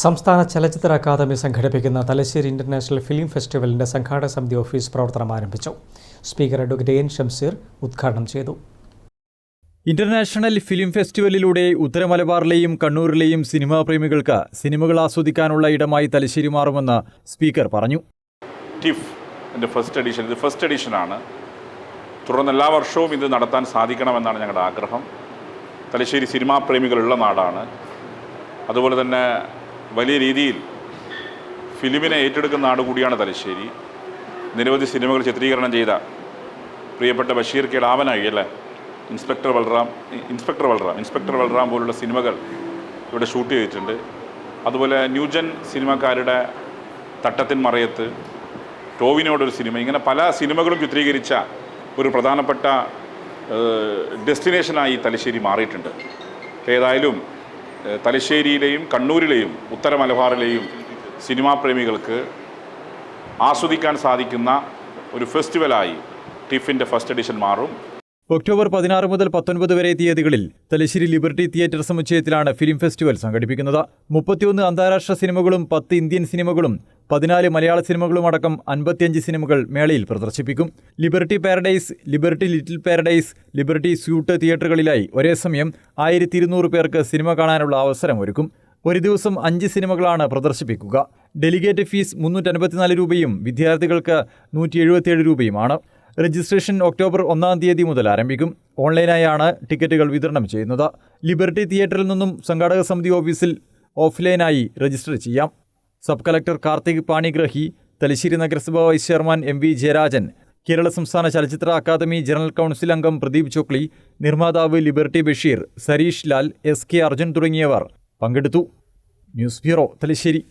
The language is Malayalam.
സംസ്ഥാന ചലച്ചിത്ര അക്കാദമി സംഘടിപ്പിക്കുന്ന തലശ്ശേരി ഇന്റർനാഷണൽ ഫിലിം ഫെസ്റ്റിവലിന്റെ സംഘാടക സമിതി ഓഫീസ് പ്രവർത്തനം ആരംഭിച്ചു. സ്പീക്കർ അഡ്വക്കേറ്റ് എൻ ഷംസീർ ഉദ്ഘാടനം ചെയ്തു. ഇന്റർനാഷണൽ ഫിലിം ഫെസ്റ്റിവലിലൂടെ ഉത്തരമലബാറിലെയും കണ്ണൂരിലെയും സിനിമാ പ്രേമികൾക്ക് സിനിമകൾ ആസ്വദിക്കാനുള്ള ഇടമായി തലശ്ശേരി മാറുമെന്ന് സ്പീക്കർ പറഞ്ഞു. ടിഫ് ഫസ്റ്റ് എഡിഷൻ ഇത് ഫസ്റ്റ് എഡിഷനാണ്. തുടർന്ന് എല്ലാ വർഷവും ഇത് നടത്താൻ സാധിക്കണമെന്നാണ് ഞങ്ങളുടെ ആഗ്രഹം. തലശ്ശേരി സിനിമാ പ്രേമികളുള്ള നാടാണ്. അതുപോലെ തന്നെ വലിയ രീതിയിൽ ഫിലിമിനെ ഏറ്റെടുക്കുന്ന നാട് കൂടിയാണ് തലശ്ശേരി. നിരവധി സിനിമകൾ ചിത്രീകരണം ചെയ്ത പ്രിയപ്പെട്ട ബഷീർ കെ ലാവനായി അല്ലേ? Inspector Balram inspector Balram inspector Balram പോലുള്ള സിനിമകൾ ഇവിടെ ഷൂട്ട് ചെയ്തിട്ടുണ്ട്. അതുപോലെ ന്യൂജൻ സിനിമക്കാരുടെ തട്ടത്തിൻ മറയത്ത് ടോവിനോടൊരു സിനിമ ഇങ്ങനെ പല സിനിമകളും ചിത്രീകരിച്ച ഒരു പ്രധാനപ്പെട്ട ഡെസ്റ്റിനേഷനായി തലശ്ശേരി മാറിയിട്ടുണ്ട്. ഏതായാലും തലശ്ശേരിയിലെയും കണ്ണൂരിലെയും ഉത്തര മലബാറിലെയും സിനിമാ പ്രേമികൾക്ക് ആസ്വദിക്കാൻ സാധിക്കുന്ന ഒരു ഫെസ്റ്റിവലായി ടിഫിന്റെ ഫസ്റ്റ് എഡിഷൻ മാറും. ഒക്ടോബർ പതിനാറ് മുതൽ പത്തൊൻപത് വരെ തീയതികളിൽ തലശ്ശേരി ലിബർട്ടി തിയേറ്റർ സമുച്ചയത്തിലാണ് ഫിലിം ഫെസ്റ്റിവൽ സംഘടിപ്പിക്കുന്നത്. മുപ്പത്തിയൊന്ന് അന്താരാഷ്ട്ര സിനിമകളും പത്ത് ഇന്ത്യൻ സിനിമകളും പതിനാല് മലയാള സിനിമകളുമടക്കം അൻപത്തിയഞ്ച് സിനിമകൾ മേളയിൽ പ്രദർശിപ്പിക്കും. Liberty Paradise Liberty Little Paradise Liberty Suite തിയേറ്ററുകളിലായി ഒരേ സമയം ആയിരത്തി ഇരുന്നൂറ് പേർക്ക് സിനിമ കാണാനുള്ള അവസരം ഒരുക്കും. ഒരു ദിവസം അഞ്ച് സിനിമകളാണ് പ്രദർശിപ്പിക്കുക. ഡെലിഗേറ്റ് ഫീസ് മുന്നൂറ്റൻപത്തിനാല് രൂപയും വിദ്യാർത്ഥികൾക്ക് നൂറ്റി എഴുപത്തിയേഴ് രൂപയുമാണ്. രജിസ്ട്രേഷൻ ഒക്ടോബർ ഒന്നാം തീയതി മുതൽ ആരംഭിക്കും. ഓൺലൈനായാണ് ടിക്കറ്റുകൾ വിതരണം ചെയ്യുന്നത്. ലിബർട്ടി തിയേറ്ററിൽ നിന്നും സംഘാടക സമിതി ഓഫീസിൽ ഓഫ്ലൈനായി രജിസ്റ്റർ ചെയ്യാം. സബ് കളക്ടർ കാർത്തിക് പാണിഗ്രഹി തലശ്ശേരി നഗരസഭ vice chairman M V Jayarajan Kerala സംസ്ഥാന ചലച്ചിത്ര അക്കാദമി ജനറൽ കൗൺസിൽ അംഗം പ്രദീപ് ചോക്ലി നിർമ്മാതാവ് Liberty Basheer Sareesh Lal S K Arjun തുടങ്ങിയവർ പങ്കെടുത്തു. News bureau Thalassery.